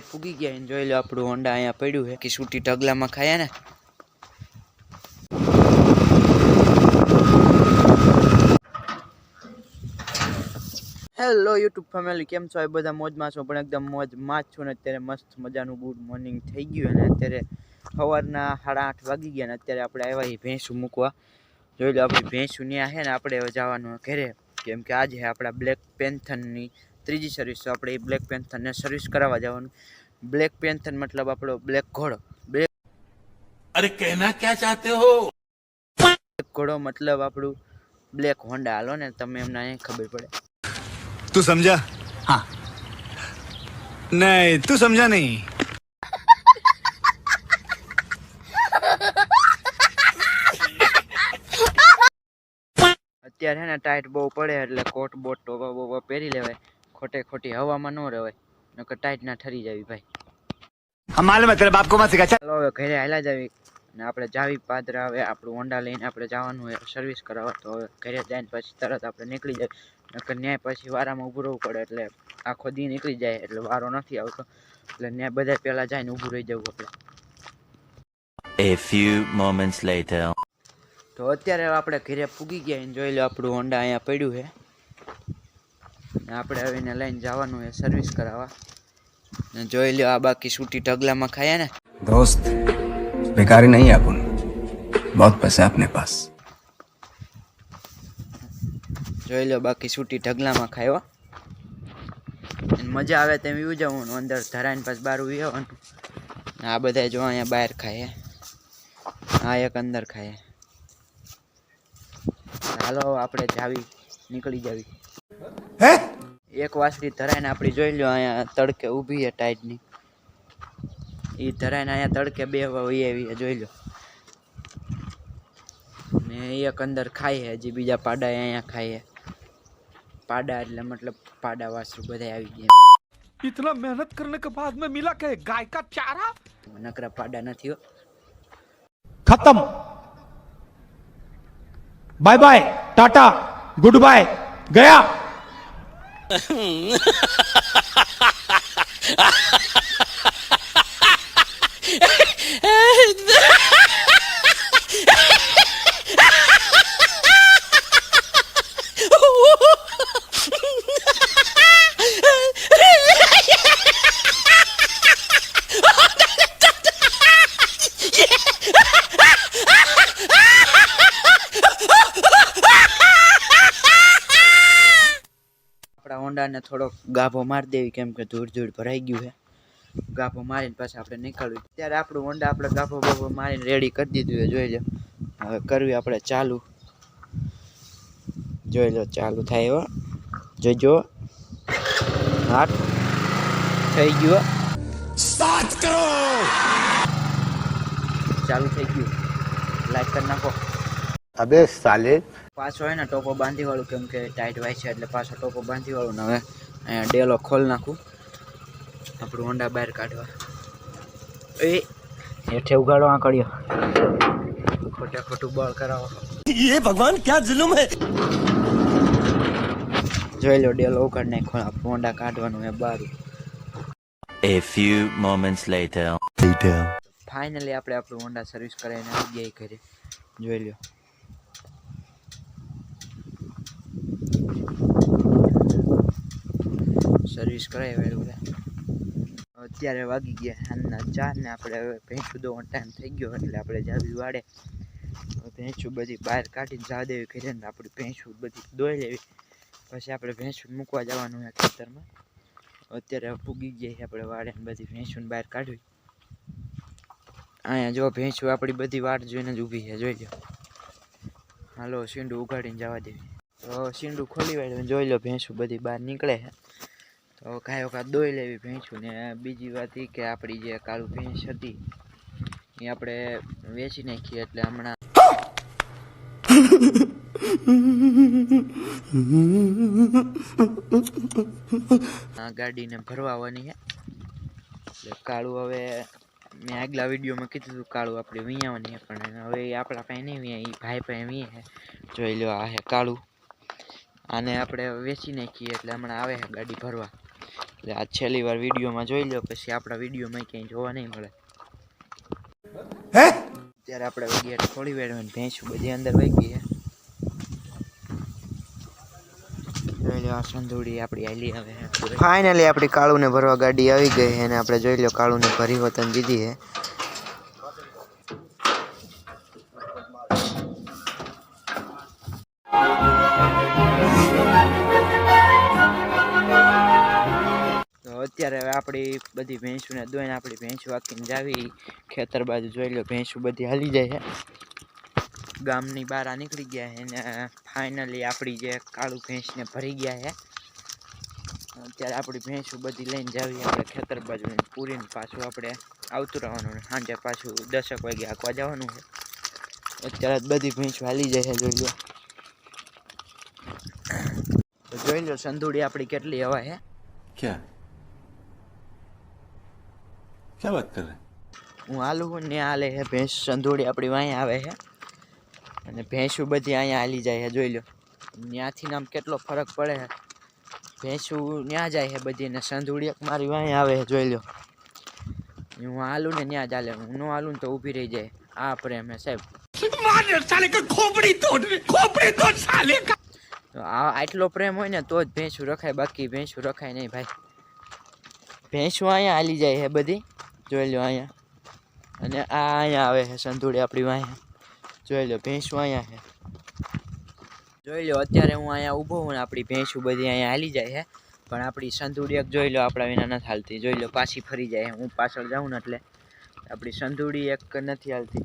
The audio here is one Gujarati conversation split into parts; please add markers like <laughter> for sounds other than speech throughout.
પૂગી ગયા જોઈ લો આપણું હોન્ડા અહીંયા પડ્યું કે સૂટી ઢગલામાં ખાયા ને. હેલો યુટ્યુબ ફેમિલી કેમ છો? એ બધા મોજમાં છો? પણ એકદમ મોજમાં જ છો ને અત્યારે મસ્ત મજાનું ગુડ મોર્નિંગ થઈ ગયું અને અત્યારે સવારના સાડા આઠ વાગી ગયા ને અત્યારે આપણે આવ્યા એ ભેંસું મૂકવા. જોઈ લો, આપણી ભેંસું ત્યાં છે ને, આપણે જવાનું ઘરે. કેમ કે આજે આપણા બ્લેક પેન્થનની ત્રીજી સર્વિસ તો આપણે એ બ્લેક પેન્થરને સર્વિસ કરાવવા જવાનું. બ્લેક પેન્થર મતલબ આપણો બ્લેક ઘોડો. બ્લેક અરે કહેના ક્યાં ચાહતે હો? બ્લેક ઘોડો મતલબ આપણું બ્લેક હોન્ડા હાલો ને તમે એમને અહીં ખબર પડે. તું સમજા? હા. નહીં તું સમજા નહીં. અત્યારે ને ટાઈટ બહુ પડે એટલે કોટ બોટ ટોપા બોપા પહેરી લેવાય. ખોટે ખોટી હવામાં ન રહેવાય નકર ટાઈટ ના ઠરી જાવી ભાઈ. માલમ હે તારા બાપ કો માં શીખા ચાલો હવે ઘરે હાલા જાવી. ને આપણે જાવી પાદરા આવે આપણું ઓંડા લઈને આપણે જવાનું હોય સર્વિસ કરાવવા. તો હવે ઘરે જઈને પછી તરત આપણે નીકળી જાય. નકર ન્યાય પછી વારામાં ઉભું રહેવું પડે એટલે આખો દી નીકળી જાય એટલે વારો નથી આવતો. એટલે ન્યાય બધા પેલા જાય ને ઊભું રહી જવું આપણે. A few moments later. તો અત્યારે આપણે ઘરે પૂગી ગયા જોઈ લો આપણું ઓંડા અહીંયા પડ્યું છે આપણે હવે એને લઈને જવાનું છે સર્વિસ કરાવવા ને જોઈ લો આ બાકી સૂટી ઢગલામાં ખાયા ને दोस्त बेकारी नहीं है अपन बहुत पैसा है अपने पास જોઈ લો બાકી સૂટી ઢગલામાં ખાયો અને મજા આવે તેમ એવું જવાનું અંદર ધરાઈને પાછું બહાર આવવાનું ને આ બધા જો અહીંયા બહાર ખાય આ એક અંદર ખાય હાલો આપણે જાવી નીકળી જાવી એક વાસળી ધરાઈને આપણી જોઈ લો અહીંયા તડકે ઊભી છે ટાઈટની. એ ધરાઈને અહીંયા તડકે બે હોય એવી જોઈ લો ને એક અંદર ખાઈએ હજી બીજા પાડા અહીંયા ખાઈએ પાડા એટલે મતલબ પાડા વાસરું બધા આવી ગયા. ઇતના મહેનત કરને કે બાદ મેં મિલા કે ગાય કા ચારા નકરા પાડા નથી હો. ખતમ bye bye tata good bye ગયા 嗯，哈哈哈哈哈哈！哈。કુંડાને થોડોક ગાભો મારી દેવી કેમ કે ધૂળ ધૂળ ભરાઈ ગયું છે. ગાભો મારીને પાછા આપણે નીકળવું. ત્યારે આપણું હોન્ડા આપણે ગાભો બાભો મારીને રેડી કરી દીધું છે જોઈ લો. હવે કરવી આપણે ચાલુ. જોઈ લો ચાલુ થાય એવો જોઈજો હાટ થઈ ગયો. સ્ટાર્ટ કરો! ચાલુ થઈ ગયું. લાઈક કરી નાખો. અબે સાલે પાછો હોય ને ટોપો બાંધીવાળું કેમ કે ટાઈટ વાય છે એટલે પાછો ટોપો બાંધીવાળું ને હવે અહીંયા ડેલો ખોલ નાખું. આપણું હોન્ડા બહાર કાઢવા. એ હેઠે ઉગાડવા કર્યો ખોટે ખોટું બળ કરાવો. એ ભગવાન ક્યાં જુલુમ હે? જોઈ લો ડેલો ઉગાડ નહીં આપણું હોન્ડા કાઢવાનું એ બહાર એ few moments later. Later. Finally આપણે આપણું હોન્ડા સર્વિસ કરાવીને આવી ગયા ઘરે જોઈ લો. સર્વિસ કરાવી બધા. અત્યારે વાગી ગયા સાંજના ચાર ને આપણે હવે ભેંસું દોવાનો ટાઈમ થઈ ગયો એટલે આપણે જાવી વાડે. ભેંસું બધી બહાર કાઢીને જવા દેવી કરીને આપણી ભેંસું બધી દોઈ લેવી. પછી આપણે ભેંસું મૂકવા જવાનું હોય ખેતરમાં. અત્યારે પૂગી ગયા આપણે વાડે બધી ભેંસું બહાર કાઢવી. અહીંયા જો ભેંસું આપણી બધી વાટ જોઈને જ ઊભી છે, જોઈ લો હાલો, સીંડું ઉગાડીને જવા દેવી. તો સીંડું ખોલી વાળ્યું જોઈ લો ભેંસું બધી બહાર નીકળે છે. તો કાંઈ વખત દોઈ લેવી ભેંસું ને બીજી વાત એ કે આપણી જે કાળું ભેંસ હતી એ આપણે વેચી નાખીએ એટલે હમણાં ગાડીને ભરવાની છે. એટલે કાળું હવે, મેં આગલા વિડીયોમાં કીધું હતું કાળું આપણે વિયાવાની છે, પણ હવે એ આપણા પાસે નહીં વિયા એ ભાઈ પાસે વીએ જોઈ લો આ છે કાળું. આને આપણે વેચી નાખીએ એટલે હમણાં આવે છે ગાડી ભરવા. એટલે આ છેલ્લી વાર વિડીયોમાં જોઈ લો પછી આપણા વિડીયોમાં ક્યાંય જોવા નહીં મળે. હે? ત્યારે આપણે ગેટ થોડી વાર ભેંસું બધી અંદર વહી ગઈ છે. ફાઇનલી આપણી કાળુને ભરવા ગાડી આવી ગઈ છે અને આપણે જોઈ લો કાળુને ભરી વતન દીધી છે. અત્યારે હવે આપણી બધી ભેંસુને દોઈને આપણી ભેંસું આખીને જાવી. ખેતર બાજુ જોઈ લો, ભેંસું બધી હાલી જાય છે. ગામની બહાર આ નીકળી ગયા છે અને ફાઇનલી આપણી જે કાળું ભેંસને ભરી ગયા છે. અત્યારે આપણી ભેંસું બધી લઈને જાવી, આપણે ખેતર બાજુ ને પૂરીને પાછું આપણે આવતું રહેવાનું ને સાંજે પાછું દસક વાગે આંકવા જવાનું છે. અત્યારે જ બધી ભેંસું હાલી જાય છે, જોઈ લો. તો જોઈ લો, સંધુડી આપણી કેટલી હવા છે. क्या ક્યાં વાત કરે? હું આલુ ને આલે છે ભેંસ સંધોડી આપણી વાંય આવે છે અને ભેંસું બધી અહીંયા હાલી જાય છે જોઈ લો. ત્યાંથી નામ કેટલો ફરક પડે છે ભેંસું ત્યાં જાય છે બધી ને સંધોડી મારી વાંય આવે છે જોઈ લો. હું આલુ ને ત્યાં જ હાલે હું ન ને તો ઊભી રહી જાય. આ પ્રેમ હે સાહેબ. આટલો પ્રેમ હોય ને તો જ ભેંસું રખાય. બાકી ભેંસું રખાય નહીં ભાઈ. ભેંસું અહીંયા હાલી જાય છે બધી. જોઈ લો અહીંયા. અને આ અહીંયા આવે છે સંધુડી આપણી વાંહે. જોઈ લો ભેંસું અહીંયા છે. જોઈ લો અત્યારે હું અહીંયા ઊભો હું આપણી ભેંસું બધી અહીંયા હાલી જાય છે. પણ આપણી સંધુડી એક જોઈ લો આપણા વિના નથી હાલતી. જોઈ લો પાછી ફરી જાય. હું પાછળ જાઉં ને એટલે આપણી સંધુડી એક નથી હાલતી.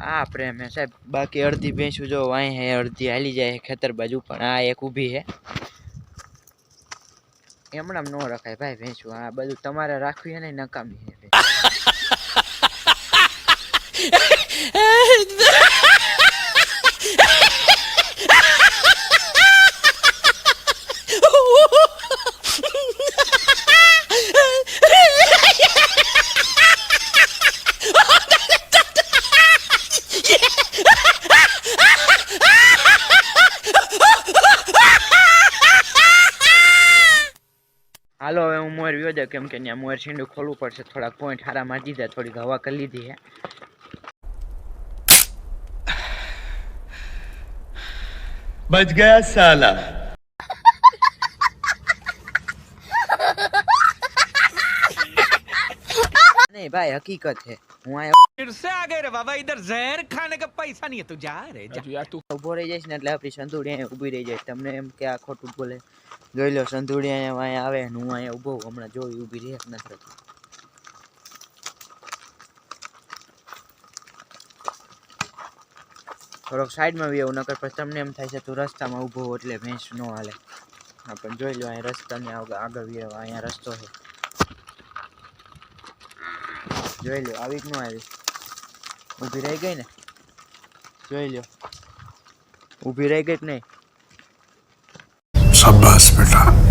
આ પ્રેમ હે સાહેબ, બાકી અડધી ભેંસું જો વાંહે અડધી હાલી જાય ખેતર બાજુ, પણ આ એક ઊભી છે. એમણામ ન રખાય. ભાઈ ભેંસું આ બધું તમારે રાખવી ને નકામી છે. <laughs> કેમ કે ત્યાં મોર ખોલવું પડશે. થોડાક પોઈન્ટ હારા મારી દીધા, થોડીક હવા કરી લીધી છે બચ ગયા સાલા. નહીં ભાઈ હકીકત છે હું અહીંયા फिर से आ गए रे बाबा इधर जहर खाने का पैसा नहीं है तू जा रे जा ઊભો રહી જઈશ ને એટલે આપણી સંધુડી અહીંયા ઊભી રહી જાય તમને એમ કે આ ખોટું બોલે જોઈ લો સંધુડી અહીંયા અહીંયા આવે ને હું અહીંયા ઊભો છું. હમણાં જોઈ ઊભી રહી કે નથી રહેતી થોડોક સાઈડમાં બી એવું નકર પછી તમને એમ થાય છે તું રસ્તામાં ઊભો હો એટલે ભેંસ ન હાલે હા પણ જોઈ લો અહીંયા રસ્તાની આગળ આગળ બી હવે અહીંયા રસ્તો છે જોઈ લ્યો, આવી જ ન આવી. ઊભી રહી ગઈ ને? જોઈ લ્યો. ઊભી રહી ગઈ કે નહીં? શાબાશ બેટા.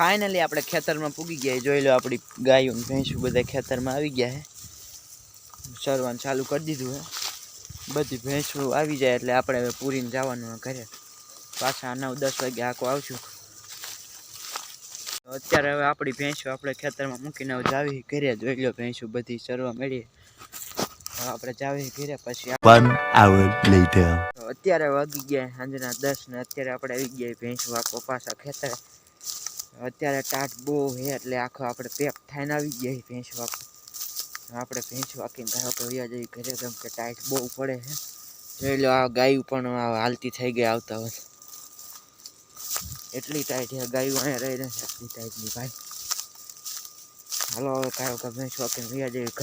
ફાઇનલી આપણે ખેતરમાં પૂગી ગયા જોઈ લો આપણી ગાયો ભેંસું બધા ખેતરમાં આવી ગયા છે. ચરવાનું ચાલુ કરી દીધું છે. બધી ભેંસું આવી જાય એટલે આપણે હવે પૂરીને જવાનું ઘરે. પાછા નવ દસ વાગે આખો આવશું. અત્યારે હવે આપણી ભેંસું આપણે ખેતરમાં મૂકીને જાવી ઘરે. જોઈ લો ભેંસું બધી ચરવા મળી હવે આપણે જાવી ઘરે પછી અત્યારે વાગી ગયા સાંજના દસ ને અત્યારે આપણે આવી ગયા ભેંસું આખો પાછા ખેતરે. અત્યારે ટાટ બહુ હે એટલે આખો આપણે પેક થઈને આવી ગયા ભેંસ આખું આપણે ભેંસ આખીને ધારો કે વયા જઈ ઘરે કેમ કે ટાઈટ બહુ પડે છે જોઈ લો, આ ગાયું પણ હાલતી થઈ ગઈ આવતા હોય એટલી ટાઈટ છે ગાયું અહીંયા રહી નથી. એટલી ટાઈટની ભાઈ. હાલો, હવે કાયો કે ભેંસો કે વ્યાજ